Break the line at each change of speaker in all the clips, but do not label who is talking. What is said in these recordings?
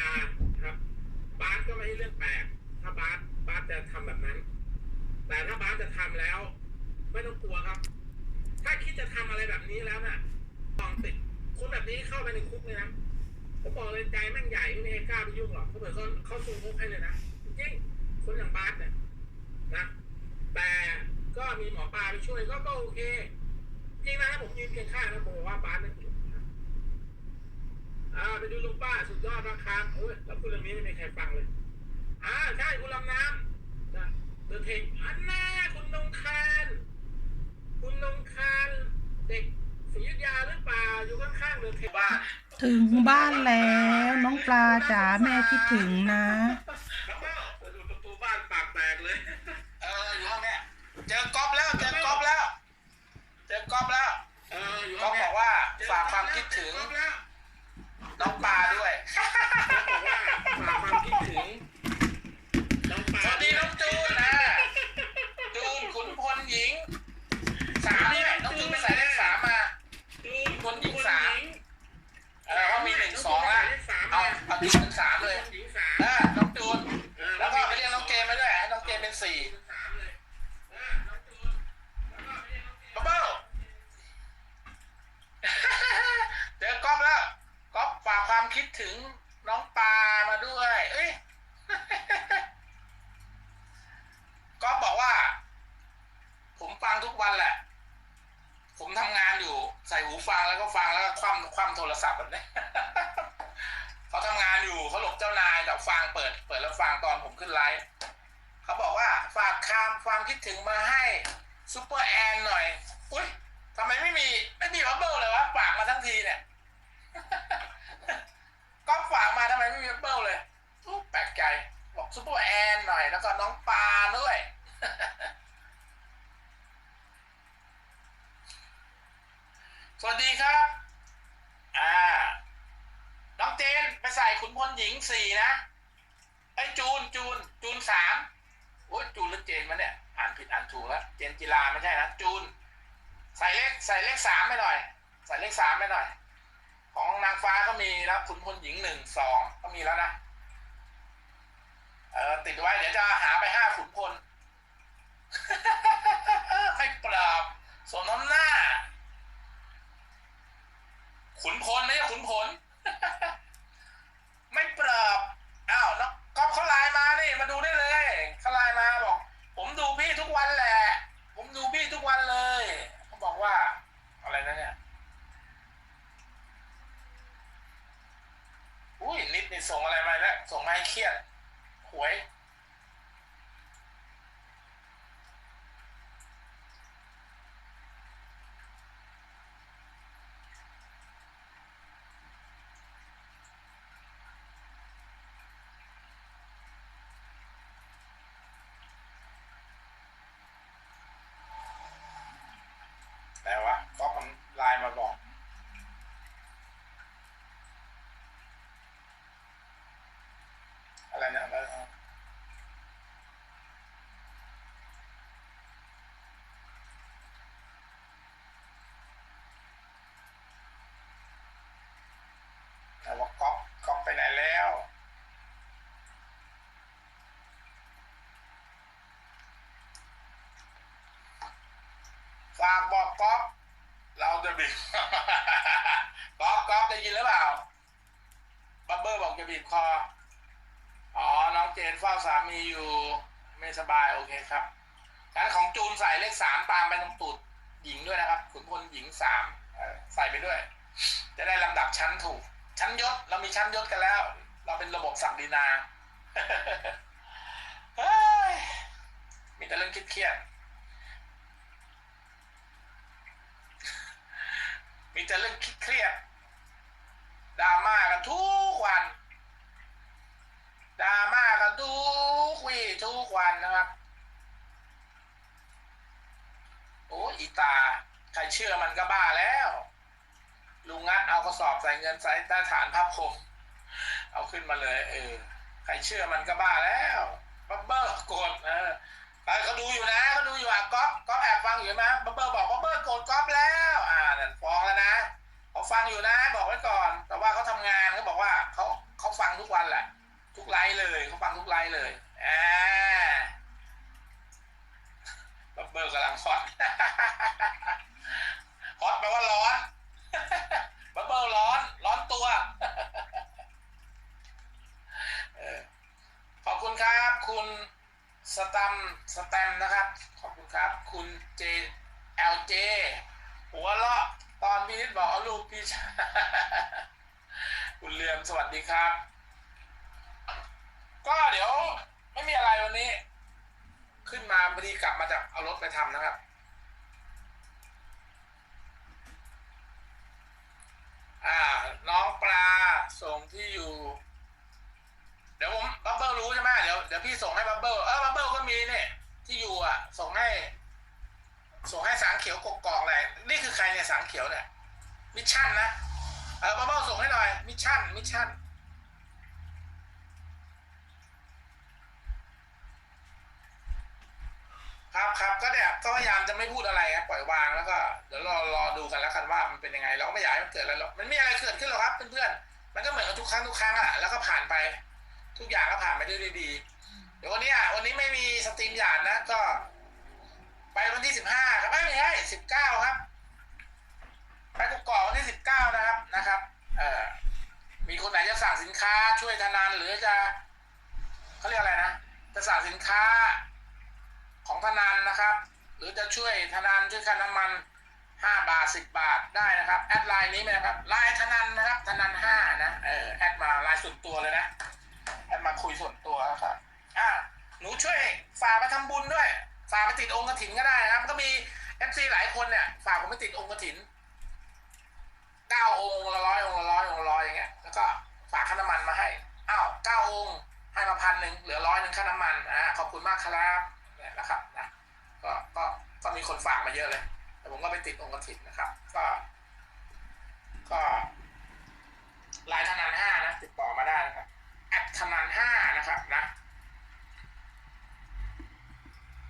ดาครับ บาสก็ไม่ใช่เรื่องแปลก ถ้าบาสบาสจะทำแบบนั้น แต่ถ้าบาสจะทำแล้ว ไม่ต้องกลัวครับ ถ้าคิดจะทำอะไรแบบนี้แล้วน่ะลองติดคนแบบนี้เข้าไปในคุกเลยนะผมบอกเลยใจแม่งใหญ่ไม่ใครกล้าไปยุ่งหรอกเขาเหมือนเขาเขาซูมคุกให้เลยนะจริงคนอย่างบาสเนี่ยนะแต่ก็มีหมอปลาไปช่วยก็ก็โอเค จริงนะถ้าผมยืนเคียงข้างนะผมบอกว่าบาสนั่นผิดนะ อ่าไปดูลุงป้าสุดยอดนะครับโอ้ยแล้วคุณเรื่องนี้ไม่มีใครฟังเลย อ่าใช่คุณลำน้ำนะเดอะเทคอันแน่คุณนงคานคุณนงคานเด็กศรีอยุธยาหรือเปล่าอยู่ข้างๆเดอะเทคบ้าน
ถึงบ้านแล้วน้องปลาจ๋าแม่คิดถึงนะ
แล้วก็ดูประตูบ้านปากแตกเลย
เอออยู่ห้องเนี้ยเจอก๊อฟแล้วเจอก๊อฟแล้ว เจอก๊อฟแล้ว
ช่น้องเกม
บับเบิ้ลเจอก๊อฟแล้วก๊อฟฝากความคิดถึงน้องปลามาด้วย เอ้ยก๊อฟบอกว่า ผมฟังทุกวันแหละ ผมทำงานอยู่ใส่หูฟังแล้วก็ฟังแล้วก็คว่ำคว่ำโทรศัพท์แบบนี้เขาทำงานอยู่เขาหลบเจ้านายแต่ฟังเปิด เปิดแล้วฟังตอนผมขึ้นไลฟ์ เขาบอกว่าฝากคามความคิดถึงมาให้ซูเปอร์แอนหน่อย อุ้ยทำไมไม่มีไม่มีบับเบิลเลยวะฝากมาทั้งทีเนี่ยก็ฝากมาทำไมไม่มีบับเบิลเลยแปลกใจบอกซูเปอร์แอนหน่อย แล้วก็น้องปลาด้วยสวัสดีครับ อ่า น้องเจนไปใส่ขุนพลหญิงสี่นะไอ้ยจูนจูนจูนสามโอ้ยจูนหรือ เจนมาเนี่ย อ่านผิดอ่านถูกแล้ว เจนกีฬาไม่ใช่นะจูน ใส่เลขใส่เลขสามไปหน่อย ใส่เลขสามไปหน่อย ของนางฟ้าก็มีแล้วขุนพลหญิงหนึ่งสองก็มีแล้วนะ เออติดไว้เดี๋ยวจะหาไปห้าขุนพลให้ปราบสมน้ำหน้า ขุนพลไม่ใช่ขุนพล ไม่ปราบ อ้าวน้องก๊อฟเขาไลน์มานี่มาดูได้เลยเขาไลน์มาบอก ผมดูพี่ทุกวันแหละ ผมดูพี่ทุกวันเลยเขาบอกว่า อะไรนะเนี่ย อุ้ยนิดนี่ ส่งอะไรมาแล้วส่งมาให้เครียดหวย แต่ว่าก็มันไลน์มาบอก อะไรนะอะไรนะแต่ว่าก๊อฟก๊อฟไปไหนแล้ว ฝากบอกก๊อฟเราจะบีบก๊อฟก๊อฟได้ยินหรือเปล่าบับเบอร์บอกจะบีบคอ อ๋อ น้องเจนเฝ้าสามีอยู่ ไม่สบายโอเคครับงั้นของจูนใส่เลขสามตามไปตรงตูดหญิงด้วยนะครับขุนพลหญิงสามใส่ไปด้วย จะได้ลำดับชั้นถูก ชั้นยศเรามีชั้นยศกันแล้ว เราเป็นระบบศักดินาเฮ้ยมีแต่เรื่องคิดเครียดๆ มีแต่เรื่องคิดเครียดดราม่ากันทุกวันดราม่ากันทุกวี่ทุกวันนะครับ โอ้อีตา ใครเชื่อมันก็บ้าแล้ว ลุงงัดเอากระสอบใส่เงินใส่ใต้ฐานพับพรมเอาขึ้นมาเลย เออ ใครเชื่อมันก็บ้าแล้วบับเบิ้ลกดเออไปเขาดูอยู่นะเขาดูอยู่อะก๊อฟก๊อฟแอบฟังอยู่ไหมบับเบิ้ลบอกบับเบิ้ลกดก๊อฟแล้ว ฟังอยู่นะ บอกไว้ก่อน แต่ว่าเขาทำงานเขาบอกว่าเขาเขาฟังทุกวันแหละ ทุกไลฟ์เลยเขาฟังทุกไลฟ์เลยอ่าบับเบิลกำลังฮอตฮอตแปลว่าร้อนบับเบิลร้อน ร้อนตัวขอบคุณครับ คุณสตัมสแตมนะครับ ขอบคุณครับ คุณเจเพี่นิดบอกเอาลูกพี่ชายคุณเลือมสวัสดีครับ ก็เดี๋ยวไม่มีอะไรวันนี้ ขึ้นมาพอดีกลับมาจากเอารถไปทำนะครับอ่าน้องปลาส่งที่อยู่ เดี๋ยวผมบับเบิลรู้ใช่ไหมเดี๋ยวเดี๋ยวพี่ส่งให้บับเบิลเออบับเบิลก็มีเนี่ยที่อยู่อะ ส่งให้ ส่งให้สางเขียวกกอกเลยนี่คือใครเนี่ยสางเขียวเนี่ย มิชชั่นนะเออบับเบิลส่งให้หน่อยมิชชั่นมิชชั่นครับครับก็เนี่ยก็พยายามจะไม่พูดอะไรครับปล่อยวางแล้วก็เดี๋ยวรอรอดูกันแล้วกันว่ามันเป็นยังไง เราก็ไม่อยากให้มันเกิดอะไรหรอกมันไม่มีอะไรเกิดขึ้นหรอกครับเพื่อนๆมันก็เหมือนกับทุกครั้งทุกครั้งอะแล้วก็ผ่านไป ทุกอย่างก็ผ่านไปด้วยดีๆเดี๋ยววันนี้อะวันนี้ไม่มีสตรีมหยาดนะก็ ไปวันที่สิบห้าครับไม่ใช่สิบเก้าครับ ไปกุกกอกวันที่สิบเก้านะครับนะครับเอ่อมีคนไหนจะสั่งสินค้าช่วยธนานหรือจะเขาเรียกอะไรนะจะสั่งสินค้าของธนานนะครับ หรือจะช่วยธนานช่วยค่าน้ำมันห้าบาทสิบบาทได้นะครับแอดไลน์นี้ไหมครับไลน์ธนันนะครับธนันห้านะเออแอดมาไลน์ส่วนตัวเลยนะแอดมาคุยส่วนตัวครับอ่าหนูช่วยฝากมาทำบุญด้วย ฝากไปติดองค์กฐินก็ได้นะครับ ก็มีเอฟซีหลายคนเนี่ยฝากผมไปติดองค์กฐิน เก้าองค์ละร้อยองค์ละร้อยองค์ละร้อยอย่างเงี้ยแล้วก็ฝากค่าน้ำมันมาให้อ้าวเก้าองค์ให้มาพันหนึ่งเหลือร้อยหนึ่งค่าน้ำมันอ่าขอบคุณมากครับเนี่ยนะครับนะก็ก็ก็มีคนฝากมาเยอะเลย แต่ผมก็ไปติดองค์กฐินนะครับ ก็ ก็ไลน์ธนันห้านะติดต่อมาได้นะครับแอดธนันห้านะครับนะ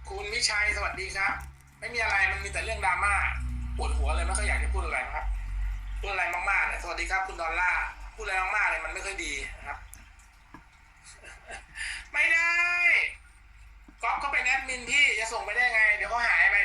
คุณวิชัยสวัสดีครับ ไม่มีอะไรมันมีแต่เรื่องดราม่าปวดหัวเลยไม่ค่อยอยากจะพูดอะไรนะครับ พูดอะไรมากๆเนี่ยสวัสดีครับคุณดอลล่าพูดอะไรมากๆเลยมันไม่ค่อยดีนะครับ ไม่ได้ก๊อฟเขาเป็นแอดมินพี่จะส่งไปได้ไง เดี๋ยวเขาหายไป